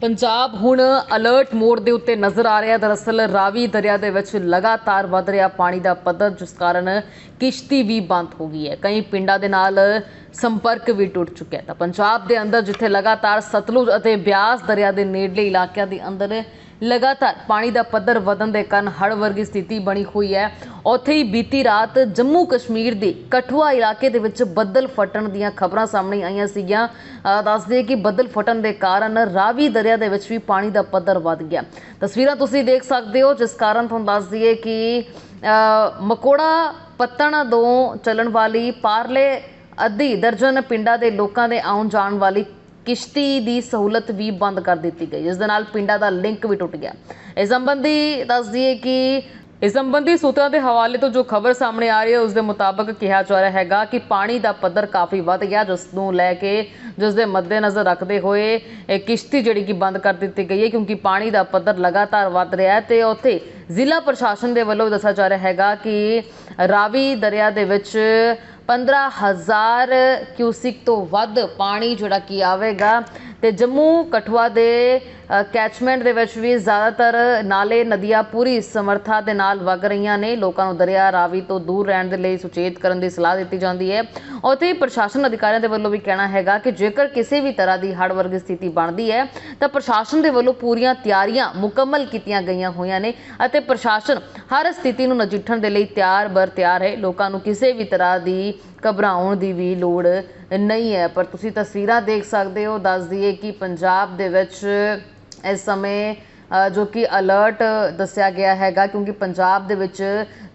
ਪੰਜਾਬ ਹੁਣ alert mode ਦੇ ਉੱਤੇ ਨਜ਼ਰ ਆ ਰਿਹਾ ਦਰਅਸਲ ਰਾਵੀ ਦਰਿਆ ਦੇ ਵਿੱਚ ਲਗਾਤਾਰ ਵੱਧ ਰਿਹਾ ਪਾਣੀ ਦਾ ਪੱਧਰ, ਜਿਸ ਕਾਰਨ ਕਿਸ਼ਤੀ ਵੀ ਬੰਦ ਹੋ ਗਈ ਹੈ। ਕਈ ਪਿੰਡਾਂ ਦੇ ਨਾਲ ਸੰਪਰਕ ਵੀ ਟੁੱਟ ਚੁੱਕਿਆ ਹੈ। ਤਾਂ ਪੰਜਾਬ ਦੇ ਅੰਦਰ ਜਿੱਥੇ ਲਗਾਤਾਰ ਸਤਲੁਜ ਅਤੇ ਬਿਆਸ ਦਰਿਆ ਦੇ ਨੇੜਲੇ ਇਲਾਕਿਆਂ ਦੇ ਅੰਦਰ ਲਗਾਤਾਰ ਪਾਣੀ ਦਾ ਪੱਧਰ ਵਧਣ ਦੇ ਕਾਰਨ ਹੜ੍ਹ ਵਰਗੀ ਸਥਿਤੀ ਬਣੀ ਹੋਈ ਹੈ। ਉੱਥੇ ਹੀ ਬੀਤੀ ਰਾਤ ਜੰਮੂ ਕਸ਼ਮੀਰ ਦੇ ਕਠੂਆ ਇਲਾਕੇ ਦੇ ਵਿੱਚ ਬੱਦਲ ਫਟਣ ਦੀਆਂ ਖਬਰਾਂ ਸਾਹਮਣੇ ਆਈਆਂ ਸੀਗੀਆਂ। ਅਹ ਦੱਸਦੇ ਕਿ ਬੱਦਲ ਫਟਣ ਦੇ ਕਾਰਨ ਰਾਵੀ ਦਰਿਆ ਦੇ ਵਿੱਚ ਵੀ ਪਾਣੀ ਦਾ ਪੱਧਰ ਵੱਧ ਗਿਆ। ਤਸਵੀਰਾਂ ਤੁਸੀਂ ਦੇਖ ਸਕਦੇ ਹੋ, ਜਿਸ ਕਾਰਨ ਤੁਹਾਨੂੰ ਦੱਸ ਦਈਏ ਕਿ ਅਹ ਮਕੋੜਾ ਪੱਤਣ ਤੋਂ ਚੱਲਣ ਵਾਲੀ ਪਾਰਲੇ ਅੱਧੀ ਦਰਜਨ ਪਿੰਡਾਂ ਦੇ ਲੋਕਾਂ ਦੇ ਆਉਣ ਜਾਣ ਵਾਲੀ ਕਿਸ਼ਤੀ ਦੀ ਸਹੂਲਤ ਵੀ ਬੰਦ ਕਰ ਦਿੱਤੀ ਗਈ, ਜਿਸ ਦੇ ਨਾਲ ਪਿੰਡਾਂ ਦਾ ਲਿੰਕ ਵੀ ਟੁੱਟ ਗਿਆ। ਇਸ ਸੰਬੰਧੀ ਦੱਸ ਦਈਏ ਕਿ ਇਸ ਸੰਬੰਧੀ ਸੂਤਰਾਂ ਦੇ ਹਵਾਲੇ ਤੋਂ ਜੋ ਖਬਰ ਸਾਹਮਣੇ ਆ ਰਹੀ ਹੈ, ਉਸ ਦੇ ਮੁਤਾਬਕ ਕਿਹਾ ਜਾ ਰਿਹਾ ਹੈਗਾ ਕਿ ਪਾਣੀ ਦਾ ਪੱਧਰ ਕਾਫੀ ਵੱਧ ਗਿਆ, ਜਿਸ ਨੂੰ ਲੈ ਕੇ, ਜਿਸ ਦੇ ਮੱਦੇਨਜ਼ਰ ਰੱਖਦੇ ਹੋਏ ਇਹ ਕਿਸ਼ਤੀ ਜਿਹੜੀ ਕਿ ਬੰਦ ਕਰ ਦਿੱਤੀ ਗਈ ਹੈ, ਕਿਉਂਕਿ ਪਾਣੀ ਦਾ ਪੱਧਰ ਲਗਾਤਾਰ ਵੱਧ ਰਿਹਾ ਹੈ ਤੇ ਉੱਥੇ ਜ਼ਿਲ੍ਹਾ ਪ੍ਰਸ਼ਾਸਨ ਦੇ ਵੱਲੋਂ ਦੱਸਿਆ ਜਾ ਰਿਹਾ ਹੈਗਾ ਕਿ ਰਾਵੀ ਦਰਿਆ ਦੇ ਵਿੱਚ 15000 ਕਿਊਸਿਕ ਤੋਂ ਵੱਧ ਪਾਣੀ ਜਿਹੜਾ ਕੀ ਆਵੇਗਾ। ਤੇ ਜੰਮੂ ਕਠੂਆ ਦੇ ਕੈਚਮੈਂਟ ਦੇ ਵਿੱਚ ਵੀ ਜ਼ਿਆਦਾਤਰ ਨਾਲੇ ਨਦੀਆਂ ਪੂਰੀ ਸਮਰੱਥਾ ਦੇ ਨਾਲ ਵਗ ਰਹੀਆਂ ਨੇ। ਲੋਕਾਂ ਨੂੰ ਦਰਿਆ, ਰਾਵੀ ਤੋਂ ਦੂਰ ਰਹਿਣ ਦੇ ਲਈ ਸੁਚੇਤ ਕਰਨ ਦੀ ਸਲਾਹ ਦਿੱਤੀ ਜਾਂਦੀ ਹੈ। ਉੱਥੇ ਪ੍ਰਸ਼ਾਸਨ ਅਧਿਕਾਰੀਆਂ ਦੇ ਵੱਲੋਂ ਵੀ ਕਹਿਣਾ ਹੈਗਾ ਕਿ ਜੇਕਰ ਕਿਸੇ ਵੀ ਤਰ੍ਹਾਂ ਦੀ ਹੜ੍ਹ ਵਰਗੀ ਸਥਿਤੀ ਬਣਦੀ ਹੈ, ਤਾਂ ਪ੍ਰਸ਼ਾਸਨ ਦੇ ਵੱਲੋਂ ਪੂਰੀਆਂ ਤਿਆਰੀਆਂ ਮੁਕੰਮਲ ਕੀਤੀਆਂ ਗਈਆਂ ਹੋਈਆਂ ਨੇ ਅਤੇ ਪ੍ਰਸ਼ਾਸਨ ਹਰ ਸਥਿਤੀ ਨੂੰ ਨਜਿੱਠਣ ਦੇ ਲਈ ਤਿਆਰ ਬਰ ਤਿਆਰ ਹੈ। ਲੋਕਾਂ ਨੂੰ ਕਿਸੇ ਵੀ ਤਰ੍ਹਾਂ ਦੀ ਘਬਰਾਉਣ ਦੀ ਵੀ ਲੋੜ ਨਹੀਂ ਹੈ। ਪਰ ਤੁਸੀਂ ਤਸਵੀਰਾਂ ਦੇਖ ਸਕਦੇ ਹੋ। ਦੱਸ ਦਈਏ ਕਿ ਪੰਜਾਬ ਦੇ ਵਿੱਚ ਇਸ ਸਮੇਂ ਜੋ ਕਿ ਅਲਰਟ ਦੱਸਿਆ ਗਿਆ ਹੈਗਾ, ਕਿਉਂਕਿ ਪੰਜਾਬ ਦੇ ਵਿੱਚ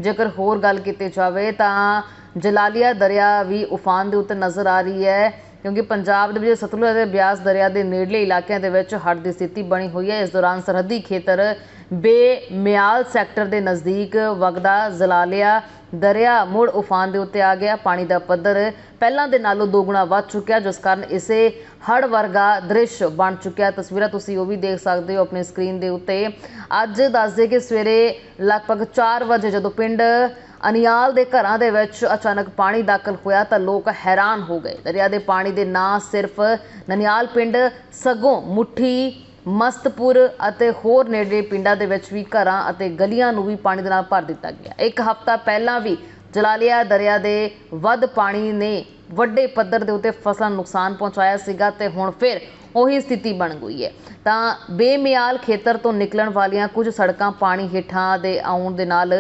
ਜੇਕਰ ਹੋਰ ਗੱਲ ਕੀਤੀ ਜਾਵੇ ਤਾਂ ਜਲਾਲੀਆ ਦਰਿਆ ਵੀ ਉਫਾਨ ਦੇ ਉੱਤੇ ਨਜ਼ਰ ਆ ਰਹੀ ਹੈ। ਕਿਉਂਕਿ ਪੰਜਾਬ ਦੇ ਵਿੱਚ ਸਤਲੁਜ ਅਤੇ ਬਿਆਸ ਦਰਿਆ ਦੇ ਨੇੜਲੇ ਇਲਾਕਿਆਂ ਦੇ ਵਿੱਚ ਹੜ੍ਹ ਦੀ ਸਥਿਤੀ ਬਣੀ ਹੋਈ ਹੈ। ਇਸ ਦੌਰਾਨ ਸਰਹੱਦੀ ਖੇਤਰ ਬੇਮਿਆਲ ਸੈਕਟਰ ਦੇ ਨਜ਼ਦੀਕ ਵਗਦਾ ਜਲਾਲੀਆ ਦਰਿਆ ਮੁੜ ਉਫਾਨ ਦੇ ਉੱਤੇ ਆ ਗਿਆ। ਪਾਣੀ ਦਾ ਪੱਧਰ ਪਹਿਲਾਂ ਦੇ ਨਾਲੋਂ ਦੋਗੁਣਾ ਵੱਧ ਚੁੱਕਿਆ, ਜਿਸ ਕਾਰਨ ਇਸੇ ਹੜ ਵਰਗਾ ਦ੍ਰਿਸ਼ ਬਣ ਚੁੱਕਿਆ। ਤਸਵੀਰਾਂ ਤੁਸੀਂ ਉਹ ਵੀ ਦੇਖ ਸਕਦੇ ਹੋ ਆਪਣੀ ਸਕਰੀਨ ਦੇ ਉੱਤੇ। ਅੱਜ ਦੱਸਦੇ ਕਿ ਸਵੇਰੇ ਲਗਭਗ 4 ਵਜੇ ਜਦੋਂ ਪਿੰਡ ਅਨਿਆਲ ਦੇ ਘਰਾਂ ਦੇ ਵਿੱਚ ਅਚਾਨਕ ਪਾਣੀ ਦਾਖਲ ਹੋਇਆ ਤਾਂ ਲੋਕ ਹੈਰਾਨ ਹੋ ਗਏ। ਦਰਿਆ ਦੇ ਪਾਣੀ ਦੇ ਨਾਂ ਸਿਰਫ ਨਨਿਆਲ ਪਿੰਡ, ਸਗੋਂ ਮੁੱਠੀ, ਮਸਤਪੁਰ ਅਤੇ ਹੋਰ ਨੇੜੇ ਪਿੰਡਾਂ ਦੇ ਵਿੱਚ ਵੀ ਘਰਾਂ ਅਤੇ ਗਲੀਆਂ ਨੂੰ ਵੀ ਪਾਣੀ ਦੇ ਨਾਲ ਭਰ ਦਿੱਤਾ ਗਿਆ। ਇੱਕ ਹਫ਼ਤਾ ਪਹਿਲਾਂ ਵੀ ਜਲਾਲੀਆ ਦਰਿਆ ਦੇ ਵੱਧ ਪਾਣੀ ਨੇ ਵੱਡੇ ਪੱਧਰ ਦੇ ਉੱਤੇ ਫਸਲਾਂ ਨੂੰ ਨੁਕਸਾਨ ਪਹੁੰਚਾਇਆ ਸੀਗਾ ਤੇ ਹੁਣ ਫਿਰ ਉਹੀ ਸਥਿਤੀ ਬਣ ਗਈ ਹੈ। ਤਾਂ ਬੇਮਿਆਲ ਖੇਤਰ ਤੋਂ ਨਿਕਲਣ ਵਾਲੀਆਂ ਕੁਝ ਸੜਕਾਂ ਪਾਣੀ ਹੇਠਾਂ ਦੇ ਆਉਣ ਦੇ ਨਾਲ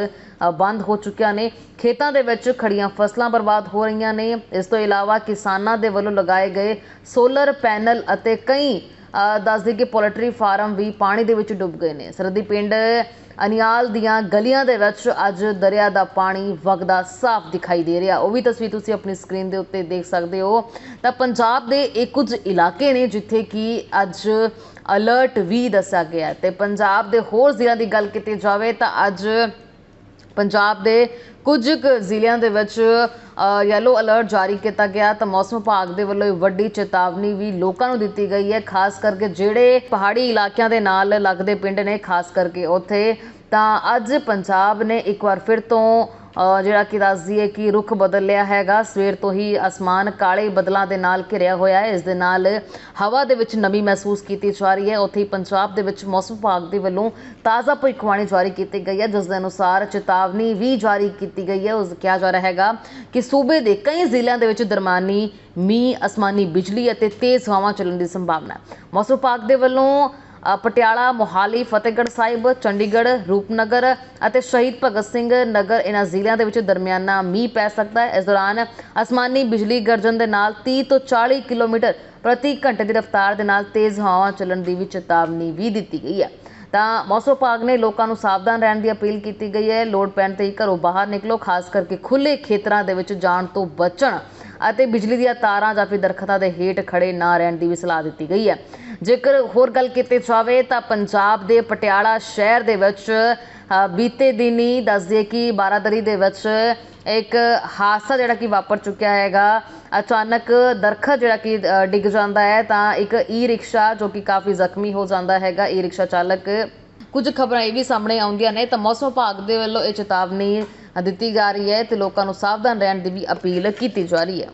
ਬੰਦ ਹੋ ਚੁੱਕੀਆਂ ਨੇ। ਖੇਤਾਂ ਦੇ ਵਿੱਚ ਖੜੀਆਂ ਫਸਲਾਂ ਬਰਬਾਦ ਹੋ ਰਹੀਆਂ ਨੇ। ਇਸ ਤੋਂ ਇਲਾਵਾ ਕਿਸਾਨਾਂ ਦੇ ਵੱਲੋਂ ਲਗਾਏ ਗਏ ਸੋਲਰ ਪੈਨਲ ਅਤੇ ਕਈ ਅ, ਦੱਸਦੇ ਕਿ ਪੋਲਟਰੀ ਫਾਰਮ ਵੀ ਪਾਣੀ ਦੇ ਵਿੱਚ ਡੁੱਬ ਗਏ ਨੇ। ਸਰਦੀ ਪਿੰਡ ਅਨਿਆਲ ਦੀਆਂ ਗਲੀਆਂ ਦੇ ਵਿੱਚ ਅੱਜ ਦਰਿਆ ਦਾ ਪਾਣੀ ਵਗਦਾ ਸਾਫ਼ ਦਿਖਾਈ ਦੇ ਰਿਹਾ। ਉਹ ਵੀ ਤਸਵੀਰ ਤੁਸੀਂ ਆਪਣੀ ਸਕਰੀਨ ਦੇ ਉੱਤੇ ਦੇਖ ਸਕਦੇ ਹੋ। ਤਾਂ ਪੰਜਾਬ ਦੇ ਇਹ ਕੁਝ ਇਲਾਕੇ ਨੇ ਜਿੱਥੇ ਕਿ ਅੱਜ ਅਲਰਟ ਵੀ ਦੱਸਿਆ ਗਿਆ ਹੈ। ਤੇ ਪੰਜਾਬ ਦੇ ਹੋਰ ਜ਼ਿਲ੍ਹਿਆਂ ਦੀ ਗੱਲ ਕੀਤੀ ਜਾਵੇ ਤਾਂ ਅੱਜ ਪੰਜਾਬ ਦੇ ਕੁਝ ਕੁ ਜ਼ਿਲ੍ਹਿਆਂ ਦੇ ਵਿੱਚ ਯੈਲੋ ਅਲਰਟ ਜਾਰੀ ਕੀਤਾ ਗਿਆ। ਤਾਂ ਮੌਸਮ ਵਿਭਾਗ ਦੇ ਵੱਲੋਂ ਇਹ ਵੱਡੀ ਚੇਤਾਵਨੀ ਵੀ ਲੋਕਾਂ ਨੂੰ ਦਿੱਤੀ ਗਈ ਹੈ, ਖਾਸ ਕਰਕੇ ਜਿਹੜੇ ਪਹਾੜੀ ਇਲਾਕਿਆਂ ਦੇ ਨਾਲ ਲੱਗਦੇ ਪਿੰਡ ਨੇ, ਖਾਸ ਕਰਕੇ ਉੱਥੇ। ਤਾਂ ਅੱਜ ਪੰਜਾਬ ਨੇ ਇੱਕ ਵਾਰ ਫਿਰ ਤੋਂ ਜਿਹੜਾ ਕਿ ਦੱਸਦੀ ਹੈ ਕਿ ਰੁੱਖ ਬਦਲ ਲਿਆ ਹੈਗਾ। ਸਵੇਰ ਤੋਂ ਹੀ ਅਸਮਾਨ ਕਾਲੇ ਬਦਲਾਂ ਦੇ ਨਾਲ ਘਿਰਿਆ ਹੋਇਆ ਹੈ। ਇਸ ਦੇ ਨਾਲ ਹਵਾ ਦੇ ਵਿੱਚ ਨਮੀ ਮਹਿਸੂਸ ਕੀਤੀ ਜਾ ਰਹੀ ਹੈ। ਉੱਥੇ ਹੀ ਪੰਜਾਬ ਦੇ ਵਿੱਚ ਮੌਸਮ ਵਿਭਾਗ ਦੇ ਵੱਲੋਂ ਤਾਜ਼ਾ ਭਵਿੱਖਬਾਣੀ ਜਾਰੀ ਕੀਤੀ ਗਈ ਹੈ। ਜਿਸ ਦੇ ਅਨੁਸਾਰ ਚੇਤਾਵਨੀ ਵੀ ਜਾਰੀ ਕੀਤੀ ਗਈ ਹੈ। ਉਸ ਕਿਹਾ ਜਾ ਰਿਹਾ ਹੈਗਾ ਕਿ ਸੂਬੇ ਦੇ ਕਈ ਜ਼ਿਲ੍ਹਿਆਂ ਦੇ ਵਿੱਚ ਦਰਮਾਨੀ ਮੀਂਹ, ਅਸਮਾਨੀ ਬਿਜਲੀ ਅਤੇ ਤੇਜ਼ ਹਵਾਵਾਂ ਚੱਲਣ ਦੀ ਸੰਭਾਵਨਾ ਹੈ। ਮੌਸਮ ਵਿਭਾਗ ਦੇ ਵੱਲੋਂ ਪਟਿਆਲਾ, ਮੋਹਾਲੀ, ਫਤਿਹਗੜ੍ਹ ਸਾਹਿਬ, ਚੰਡੀਗੜ੍ਹ, ਰੂਪਨਗਰ ਅਤੇ ਸ਼ਹੀਦ ਭਗਤ ਸਿੰਘ ਨਗਰ ਇਹਨਾਂ ਜ਼ਿਲ੍ਹਿਆਂ ਦੇ ਵਿੱਚ ਦਰਮਿਆਨਾ ਮੀਂਹ ਪੈ ਸਕਦਾ ਹੈ। ਇਸ ਦੌਰਾਨ ਅਸਮਾਨੀ ਬਿਜਲੀ ਗਰਜਨ ਦੇ ਨਾਲ 30 ਤੋਂ 40 ਕਿਲੋਮੀਟਰ ਪ੍ਰਤੀ ਘੰਟੇ ਦੀ ਰਫ਼ਤਾਰ ਦੇ ਨਾਲ ਤੇਜ਼ ਹਵਾਵਾਂ ਚੱਲਣ ਦੀ ਵੀ ਚੇਤਾਵਨੀ ਵੀ ਦਿੱਤੀ ਗਈ ਹੈ। ਤਾਂ ਮੌਸਮ ਵਿਭਾਗ ਨੇ ਲੋਕਾਂ ਨੂੰ ਸਾਵਧਾਨ ਰਹਿਣ ਦੀ ਅਪੀਲ ਕੀਤੀ ਗਈ ਹੈ। ਲੋਡ ਪੈਣ ਤੇ ਹੀ ਘਰੋਂ ਬਾਹਰ ਨਿਕਲੋ, ਖਾਸ ਕਰਕੇ ਖੁੱਲੇ ਖੇਤਰਾਂ ਦੇ ਵਿੱਚ ਜਾਣ ਤੋਂ ਬਚਣ ਅਤੇ ਬਿਜਲੀ ਦੀਆਂ ਤਾਰਾਂ ਜਾਂ ਫਿਰ ਦਰਖਤਾਂ ਦੇ ਹੇਠ ਖੜੇ ਨਾ ਰਹਿਣ ਦੀ ਵੀ ਸਲਾਹ ਦਿੱਤੀ ਗਈ ਹੈ। ਜੇਕਰ ਹੋਰ ਗੱਲ ਕੀਤੀ ਜਾਵੇ ਤਾਂ ਪੰਜਾਬ ਦੇ ਪਟਿਆਲਾ ਸ਼ਹਿਰ ਦੇ ਵਿੱਚ ਅ, ਬੀਤੇ ਦਿਨੀ ਦੱਸਦੇ ਕਿ ਬਾਰਾਦਰੀ ਦੇ ਵਿੱਚ ਇੱਕ ਹਾਦਸਾ ਜਿਹੜਾ ਕਿ ਵਾਪਰ ਚੁੱਕਿਆ ਹੈਗਾ। ਅਚਾਨਕ ਦਰਖਤ ਜਿਹੜਾ ਕਿ ਡਿੱਗ ਜਾਂਦਾ ਹੈ ਤਾਂ ਇੱਕ ਈ ਰਿਕਸ਼ਾ ਜੋ ਕਿ ਕਾਫੀ ਜ਼ਖਮੀ ਹੋ ਜਾਂਦਾ ਹੈਗਾ। ਈ ਰਿਕਸ਼ਾ ਚਾਲਕ ਕੁਝ ਖਬਰਾਂ ਇਹ ਵੀ ਸਾਹਮਣੇ ਆਉਂਦੀਆਂ ਨੇ। ਤਾਂ ਮੌਸਮ ਵਿਭਾਗ ਦੇ ਵੱਲੋਂ ਇਹ ਚੇਤਾਵਨੀ ਦਿੱਤੀ ਜਾ ਰਹੀ ਹੈ ਤੇ ਲੋਕਾਂ ਨੂੰ ਸਾਵਧਾਨ ਰਹਿਣ ਦੀ ਵੀ ਅਪੀਲ ਕੀਤੀ ਜਾ ਰਹੀ ਹੈ।